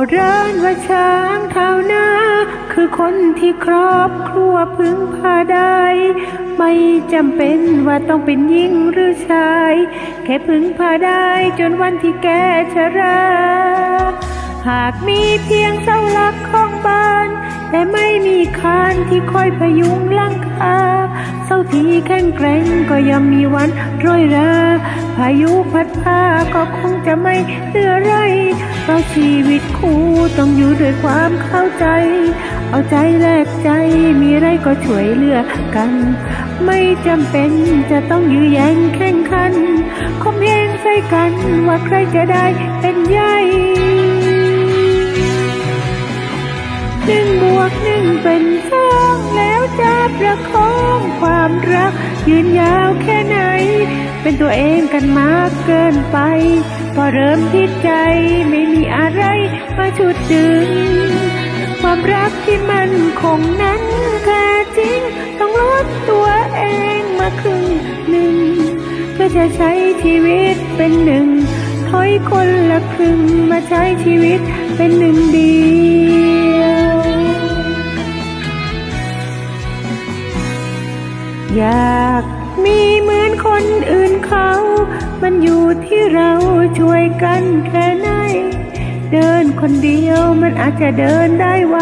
โบราณว่าช้างเท้าน้าคือคนที่ครอบครัวพึ่งพาได้ ไม่จำเป็นว่าต้องเป็นหญิงหรือชาย แค่พึ่งพาได้จนวันที่แก่ชรา หากมีเพียงเสาหลักของบ้าน แต่ไม่มีคานที่คอยพยุงหลังคา เสาทีแข็งแกร่งก็ยังมีวันโรยราพายุพัดพาก็คงจะไม่เหลือไรเพราะชีวิตคู่ต้องอยู่ด้วยความเข้าใจ เอาใจแลกใจมีไรก็ช่วยเหลือกัน ไม่จำเป็นจะต้องยื้อแย่งแข่งขันคมเหงใส่กันว่าใครจะได้เป็นใหญ่ หนึ่งบวกหนึ่งเป็นสองแล้วจะประคองความรัก ยืนยาวแค่ไหน เป็นตัวเองกันมากเกินไป พอเริ่มที่ใจไม่มีอะไรมาชุดดึง ความรักที่มันคงนั้นแท้จริง ต้องลดตัวเองมาครึ่งหนึ่ง เพื่อจะใช้ชีวิตเป็นหนึ่งถอยคนละครึ่งมาใช้ชีวิตเป็นหนึ่งเดียว อยากมีเหมือนคนอื่นเขา มันอยู่ที่เราช่วยกันแค่ไหน เดินคนเดียวมันอาจจะเดินได้ไว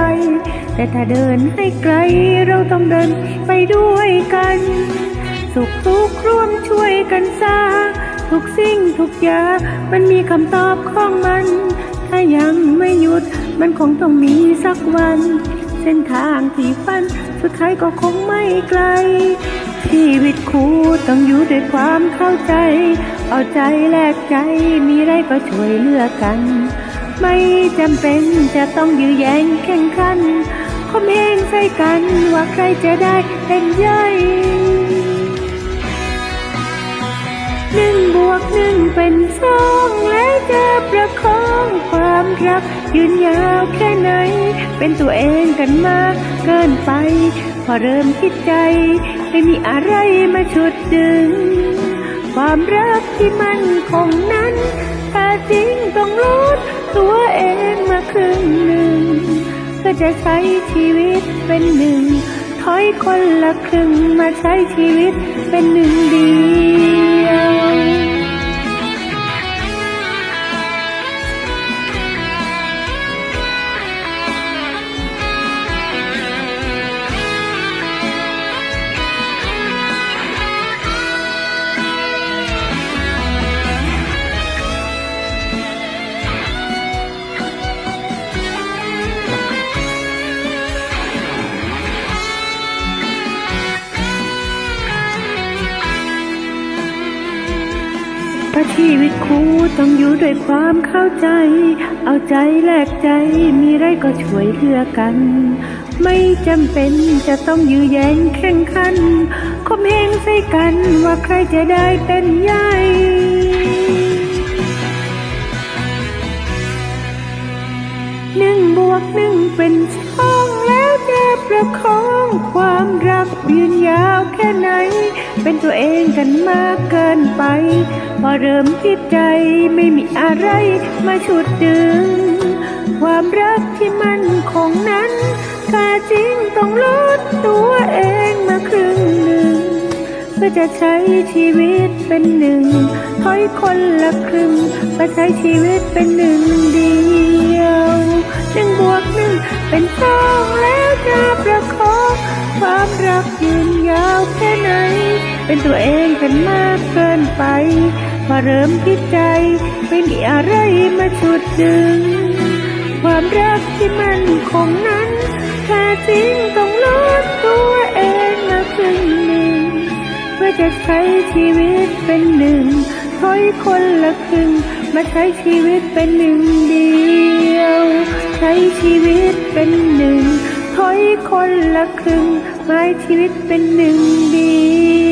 แต่ถ้าเดินให้ไกลเราต้องเดินไปด้วยกัน สุขทุกข์ร่วมช่วยกันสร้างทุกสิ่งทุกอย่างมันมีคำตอบของมัน ถ้ายังไม่หยุดมันคงต้องมีสักวัน เส้นทางที่ฝัน สุดท้ายก็คงไม่ไกล ชีวิตคู่ต้องอยู่ด้วยความเข้าใจ เอาใจแลกใจมีไรก็ช่วยเหลือกัน ไม่จำเป็นจะต้องยื้อแย่งแข่งขันคมเองใส่กันว่าใครจะได้เป็นใหญ่หนึ่งบวกหนึ่งเป็นสองและจะประคองความรักยืนยาวแค่ไหน เป็นตัวเองกันมากเกินไป พอเริ่มคิดใจ ไม่มีอะไรมาชุดดึง ความรักที่มันคงนั้นถ้าจริงต้องลดตัวเองมาครึ่งหนึ่งก็จะใช้ชีวิตเป็นหนึ่ง ถอยคนละครึ่งมาใช้ชีวิตเป็นหนึ่งดี ชีวิตคู่ต้องอยู่ด้วยความเข้าใจ เอาใจแลกใจมีไรก็ช่วยเหลือกัน ไม่จำเป็นจะต้องยื้อแย่งแข่งขันคมเหงใส่กันว่าใครจะได้เป็นใหญ่หนึ่งบวกหนึ่งเป็นสองแล้วจะประคองความรักยืนยาวแค่ไหน เป็นตัวเองกันมากเกินไป พอเริ่มคิดใจไม่มีอะไรมาชุดดึง ความรักที่มันคงนั้นถ้าจริงต้องลดตัวเองมาครึ่งหนึ่ง เพื่อจะใช้ชีวิตเป็นหนึ่งถอยคนละครึ่งมาใช้ชีวิตเป็นหนึ่งเดียวหนึ่งบวกหนึ่งเป็นสองแล้วจะประคองความรักยืนยาวแค่ไหน เป็นตัวเองกันมาก พอเริ่มคิดใจไม่มีอะไรมาชุดดึง ความรักที่มันคงนั้นแท้จริงต้องลดตัวเองมาครึ่งหนึ่ง เพื่อจะใช้ชีวิตเป็นหนึ่งถอยคนละครึ่ง มาใช้ชีวิตเป็นหนึ่งเดียว ใช้ชีวิตเป็นหนึ่งถอยคนละครึ่งมาให้ชีวิตเป็นหนึ่งเดียว